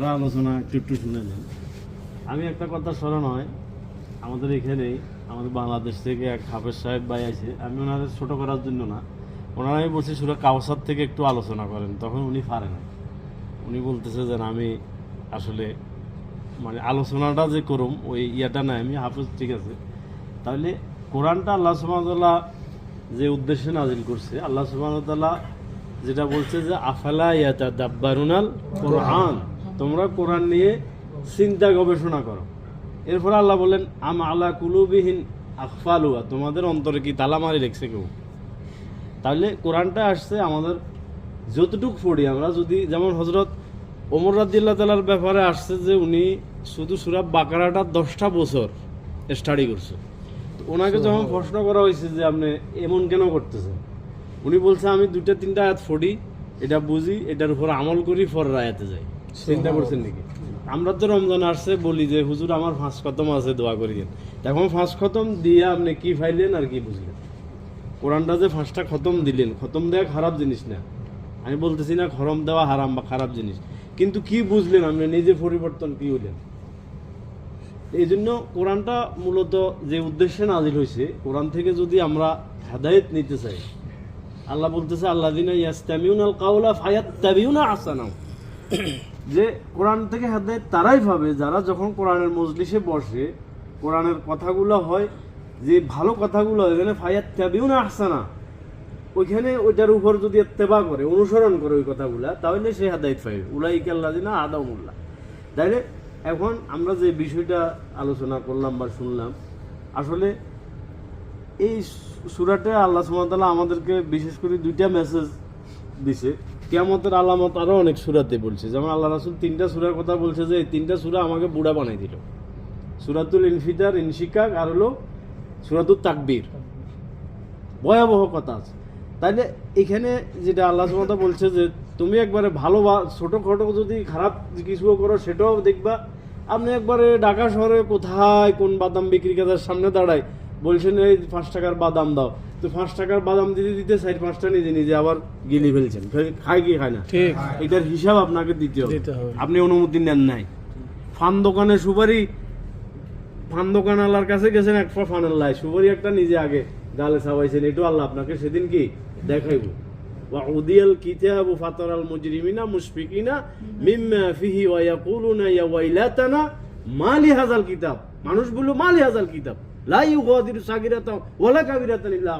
তারা আলোচনা একটু একটু শুনে নেন। আমি একটা কথা স্মরণ হয়, আমাদের এখানেই, আমাদের বাংলাদেশ থেকে এক হাফেজ সাহেব ভাই আছে, আমি ওনাদের ছোট করার জন্য না ওনারা আমি বলছি, সুরা কাউসার থেকে একটু আলোচনা করেন। তখন উনি পারেন না উনি বলতেছে যে, আমি আসলে মানে আলোচনাটা যে করুম, ওই ইয়াটা নাই। আমি হাফেজ, ঠিক আছে। তাহলে কোরআনটা আল্লাহ সুবাহতাল্লাহ যে উদ্দেশ্যে নাজিল করছে, আল্লাহ সুবাহতাল্লাহ যেটা বলছে যে, আফালা ইয়াতা দাব্বারুনাল কোরআন? তোমরা কোরআন নিয়ে চিন্তা গবেষণা করো। এরপরে আল্লাহ বললেন আম আলা কুলুবিহীন আফালুয়া তোমাদের অন্তরে কি তালা মারি রেখছে কেউ? তাহলে কোরআনটা আসছে আমাদের যতটুক পড়ি আমরা যদি যেমন হজরত ওমর রাদিল্লা তালার ব্যাপারে আসছে যে উনি শুধু সুরাব বাকারাটা দশটা বছর স্টাডি করছে। তো ওনাকে যখন প্রশ্ন করা হয়েছে যে আপনি এমন কেন করতেছেন? উনি বলছে আমি দুইটা তিনটা আয়াত ফড়ি এটা বুঝি এটার উপর আমল করি পরের আয়াতে যাই। চিন্তা করছেন নাকি? আমরা তো রমজান আসছে, বলি যে, হুজুর, আমার ফাঁস খতম আছে, দোয়া করিয়েন এখন ফাঁস খতম দিয়ে আপনি কি ফাইলেন আর কি বুঝলেন? কোরআনটা যে ফাঁসটা খতম দিলেন, খতম দেওয়া খারাপ জিনিস না। আমি বলতেছি না খরম দেওয়া হারাম বা খারাপ জিনিস। কিন্তু কি বুঝলেন আপনি, নিজে পরিবর্তন কি হলেন এই জন্য কোরআনটা মূলত যে উদ্দেশ্যে নাজিল হয়েছে কোরআন থেকে যদি আমরা হেদায়েত নিতে চাই, আল্লাহ বলতেছে আল্লাহ দিনা ইয়াস্তামিউন আল কাউলা ফায়াত্তাবিউনা আসানাও যে কোরআন থেকে হেদায়েত তারাই পাবে যারা যখন কোরআনের মজলিসে বসে, কোরআনের কথাগুলো হয়, যে ভালো কথাগুলো এখানে আসছে না ওইখানে ওইটার উপর যদি এত্তেবা করে, অনুসরণ করে ওই কথাগুলা, তাহলে সে হেদায়েত পাইবে। উলাইকা আল্লাযিনা আদামুল্লাহ তাইলে এখন আমরা যে বিষয়টা আলোচনা করলাম বা শুনলাম, আসলে এই সুরাটা আল্লাহ সুমতাল্লাহ আমাদেরকে বিশেষ করে দুইটা মেসেজ দিছে। কেয়ামতের আলামত আরও অনেক সুরাতে বলছে। যেমন আল্লাহ রাসুল তিনটা সুরার কথা বলছে যে, এই তিনটা সুরা আমাকে বুড়া বানাই দিল। সুরাতুল ইনফিতার, ইনশিকাক আর হলো সুরাতুল তাকবীর। ভয়াবহ কথা আছে। তাইলে এখানে যেটা আল্লাহ সুমতা বলছে যে, তুমি একবারে ভালো বা ছোটোখাটো যদি খারাপ কিছুও করো, সেটাও দেখবা। আপনি একবারে ঢাকা শহরে কোথায় কোন বাদাম বিক্রি সামনে দাঁড়ায়, বলছেন, এই পাঁচ টাকার বাদাম দাও। তো পাঁচ টাকার বাদাম দিতে দিতে চার পাঁচটা নিজে নিজে আবার গিলি ফেলছেন। খায় কি খায় না? এটার হিসাব আপনাকে দিতে হবে। আপনি অনুমতি নেন নাই। ফান দোকানে সুপারি ফান দোকানওয়ালার কাছে গেছেন এক ফা ফানের লাই। সুপারি একটা নিজে আগে গালে চাবাইছেন এটু আল্লাহ আপনাকে সেদিন কি দেখাইব। ওয়া উদিয়াল কিতাবু ফাতারাল মুজরিমিনা মুশফিকিনা মিম্মা ফিহি ওয়া ইয়াকুলুনা ইয়া ওয়াইলাতানা মালি হাযাল কিতাব। মানুষ বলল মালি হাজাল কিতাব। লা ইউগাদিরু সাগিরাতাও ওয়ালা কাবিরাতান ইল্লা